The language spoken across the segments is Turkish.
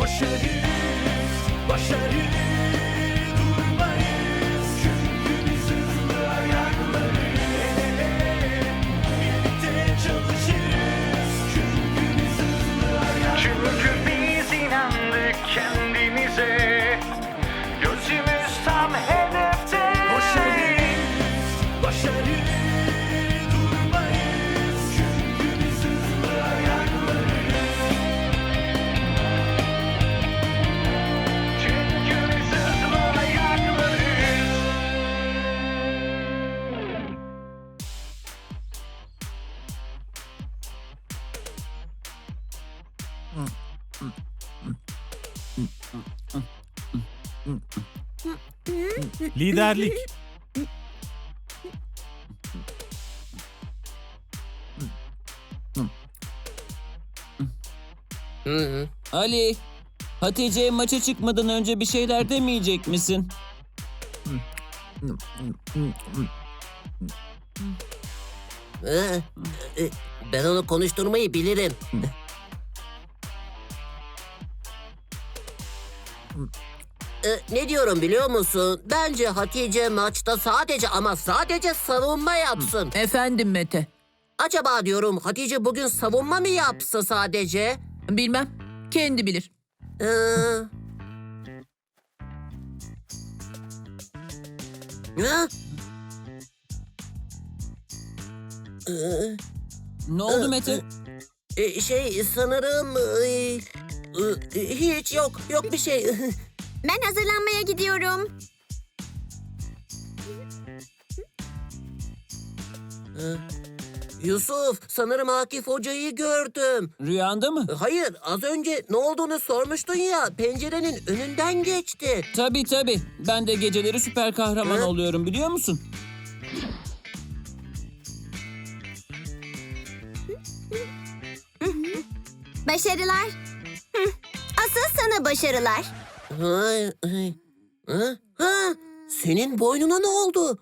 Koşarız başarı durmayız. Çünkü biz hızlı ayakları El çalışırız. Çünkü biz inandık kendimize Gözümüz tam hedefte Koşarız başarı Liderlik. Ali, Hatice'ye maça çıkmadan önce bir şeyler demeyecek misin? Ee, e, Ben onu konuşturmayı bilirim. Ne diyorum biliyor musun? Bence Hatice maçta sadece ama sadece savunma yapsın. Efendim Mete. Acaba diyorum Hatice bugün savunma mı yapsa sadece? Bilmem. Kendi bilir. Ee, Ha? Ee, Ne oldu Mete? e, şey sanırım e, e, hiç yok yok bir şey. Ben hazırlanmaya gidiyorum. Yusuf sanırım Akif Hoca'yı gördüm. Rüyanda mı? Hayır az önce ne olduğunu sormuştun ya pencerenin önünden geçti. Tabii tabii. Ben de geceleri süper kahraman Hı? oluyorum biliyor musun? Başarılar. Asıl sana başarılar. Hay, hay. Ha? Ha? Senin boynuna ne oldu?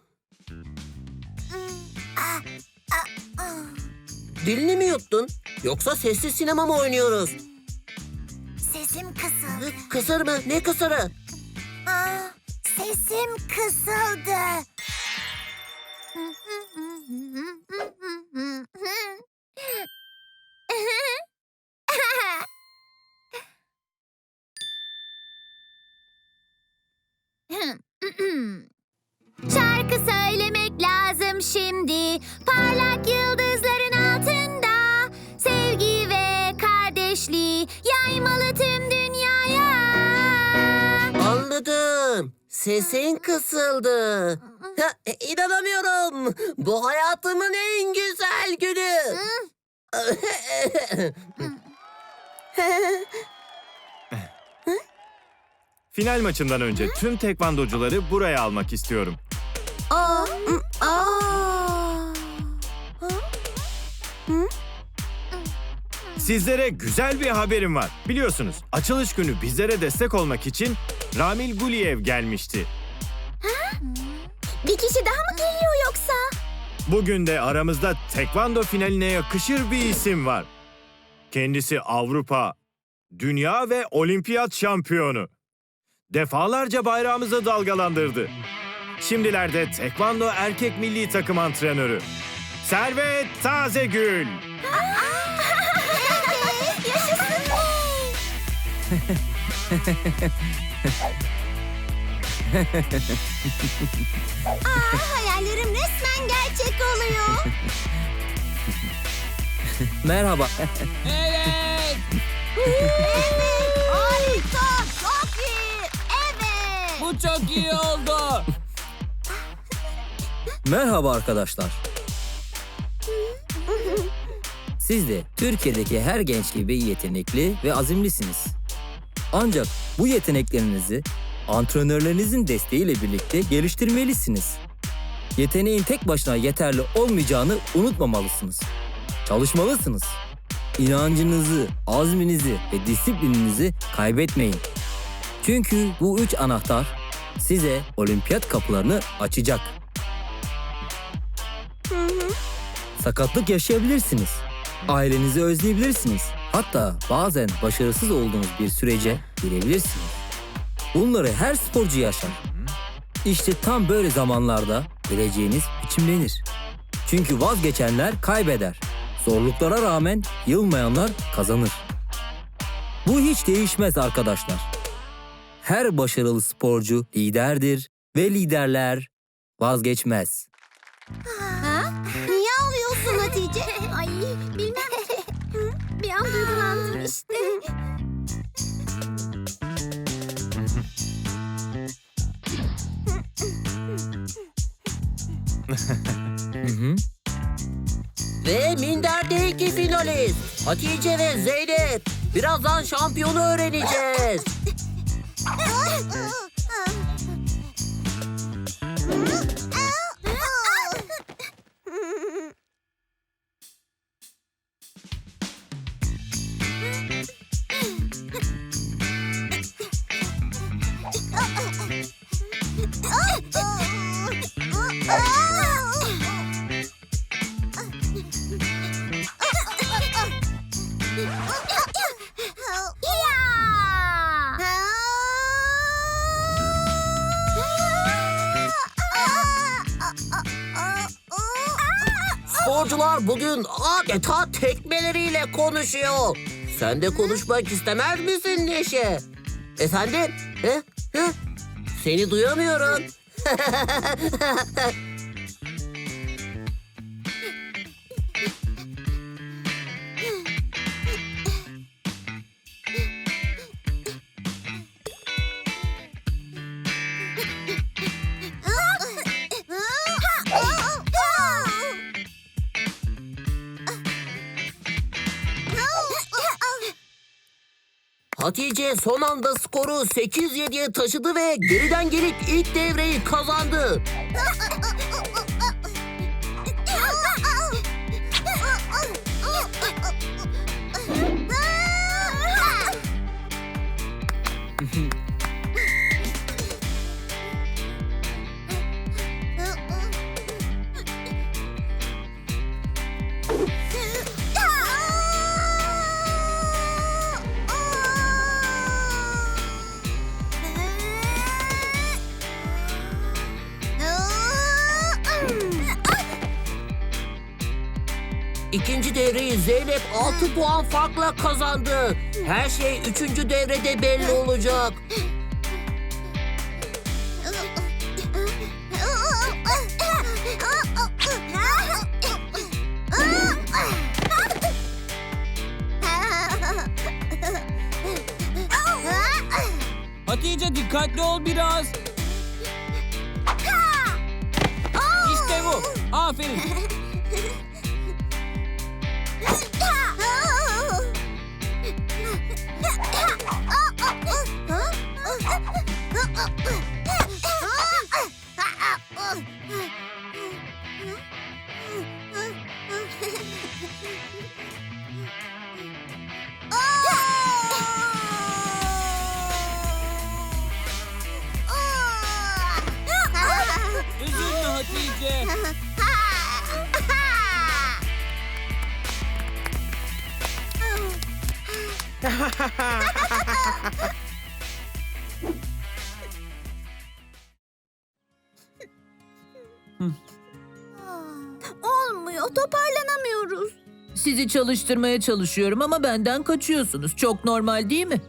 Dilini mi yuttun? Yoksa sessiz sinema mı oynuyoruz? Sesim kısıldı. Kısır mı? Ne kısırı? Aa, sesim kısıldı. Anladım. Sesin kısıldı. Ha, e, inanamıyorum. Bu hayatımın en güzel günü. Final maçından önce tüm tekvandocuları buraya almak istiyorum. Aa, aa. Sizlere güzel bir haberim var. Biliyorsunuz açılış günü bizlere destek olmak için Ramil Guliyev gelmişti. Bir kişi daha mı geliyor yoksa? Bugün de aramızda tekvando finaline yakışır bir isim var. Kendisi Avrupa, dünya ve olimpiyat şampiyonu. Defalarca bayrağımızı dalgalandırdı. Şimdilerde tekvando erkek milli takım antrenörü. Servet Tazegül. Yaşasın. Aa, hayallerim resmen gerçek oluyor. Merhaba. Evet. Harika, çok iyi. Evet. Bu çok iyi oldu. Merhaba arkadaşlar. Siz de Türkiye'deki her genç gibi yetenekli ve azimlisiniz. Ancak bu yeteneklerinizi antrenörlerinizin desteğiyle birlikte geliştirmelisiniz. Yeteneğin tek başına yeterli olmayacağını unutmamalısınız. Çalışmalısınız. İnancınızı, azminizi ve disiplininizi kaybetmeyin. Çünkü bu üç anahtar size olimpiyat kapılarını açacak. Sakatlık yaşayabilirsiniz. Ailenizi özleyebilirsiniz. Hatta bazen başarısız olduğunuz bir sürece girebilirsiniz. Bunları her sporcu yaşar. İşte tam böyle zamanlarda geleceğiniz biçimlenir. Çünkü vazgeçenler kaybeder. Zorluklara rağmen yılmayanlar kazanır. Bu hiç değişmez arkadaşlar. Her başarılı sporcu liderdir ve liderler vazgeçmez. Ha? Niye ağlıyorsun Hatice? Ay duygulandım işte. Ve Minder'de iki finalist. Hatice ve Zeynep. Birazdan şampiyonu öğreneceğiz. bugün adeta tekmeleriyle konuşuyor. Sen de konuşmak istemez misin Neşe? Efendim? He? He? Seni duyamıyorum. Hatice son anda skoru 8-7'ye taşıdı ve geriden gelip ilk devreyi kazandı. İkinci devreyi Zeynep 6 puan farkla kazandı. Her şey 3. devrede belli olacak. Hatice dikkatli ol biraz. İşte bu. Aferin. 어? Olmuyor, toparlanamıyoruz. Sizi çalıştırmaya çalışıyorum ama benden kaçıyorsunuz. Çok normal değil mi?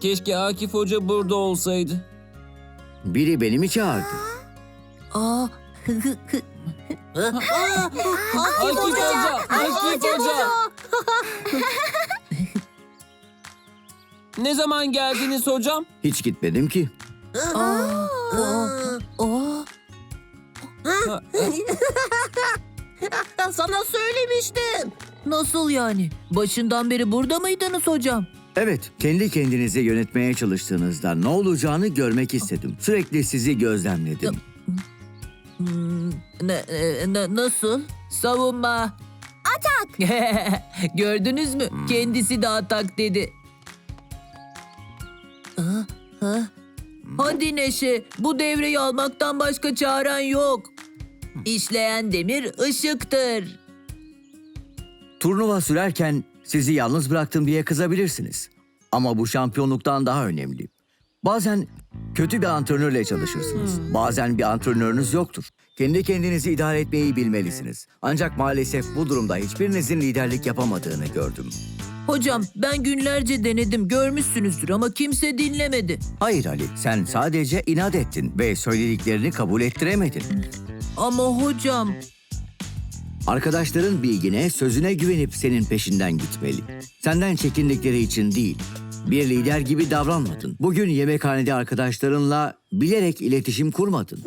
Keşke Akif Hoca burada olsaydı. Biri beni mi çağırdı? Aa, Akif Hoca, Akif Hoca. Ne zaman geldiniz hocam? Hiç gitmedim ki. aa, aa. Sana söylemiştim. Nasıl yani? Başından beri burada mıydınız hocam? Evet, kendi kendinizi yönetmeye çalıştığınızda ne olacağını görmek istedim. Sürekli sizi gözlemledim. Hmm, ne, e, ne- nasıl? Savunma. Atak. Gördünüz mü? Kendisi de atak dedi. Ha, ha. Hadi Neşe, bu devreyi almaktan başka çaren yok. İşleyen demir ışıktır. Turnuva sürerken Sizi yalnız bıraktım diye kızabilirsiniz. Ama bu şampiyonluktan daha önemli. Bazen kötü bir antrenörle çalışırsınız. Bazen bir antrenörünüz yoktur. Kendi kendinizi idare etmeyi bilmelisiniz. Ancak maalesef bu durumda hiçbirinizin liderlik yapamadığını gördüm. Hocam ben günlerce denedim görmüşsünüzdür ama kimse dinlemedi. Hayır Ali, sen sadece inat ettin ve söylediklerini kabul ettiremedin. Ama hocam Arkadaşların bilgine, sözüne güvenip senin peşinden gitmeli. Senden çekindikleri için değil. Bir lider gibi davranmadın. Bugün yemekhanede arkadaşlarınla bilerek iletişim kurmadın.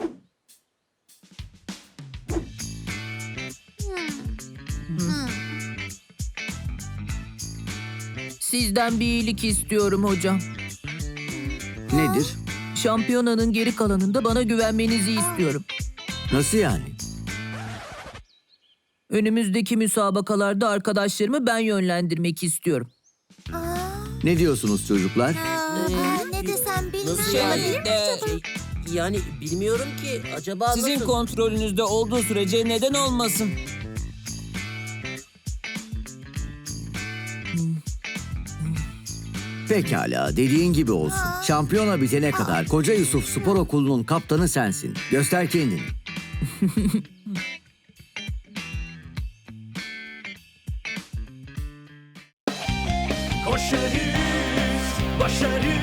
sizden bir iyilik istiyorum hocam. Nedir? Şampiyonanın geri kalanında bana güvenmenizi istiyorum. Nasıl yani? Önümüzdeki müsabakalarda arkadaşlarımı ben yönlendirmek istiyorum. Ne diyorsunuz çocuklar? Aa, ne desem bilmiyorum. Nasıl yani? e, Yani bilmiyorum ki acaba Sizin nasıl? kontrolünüzde olduğu sürece neden olmasın? Pekala, dediğin gibi olsun. Şampiyona bitene kadar Koca Yusuf Spor Okulu'nun kaptanı sensin. Göster kendini. Koşarız, başarı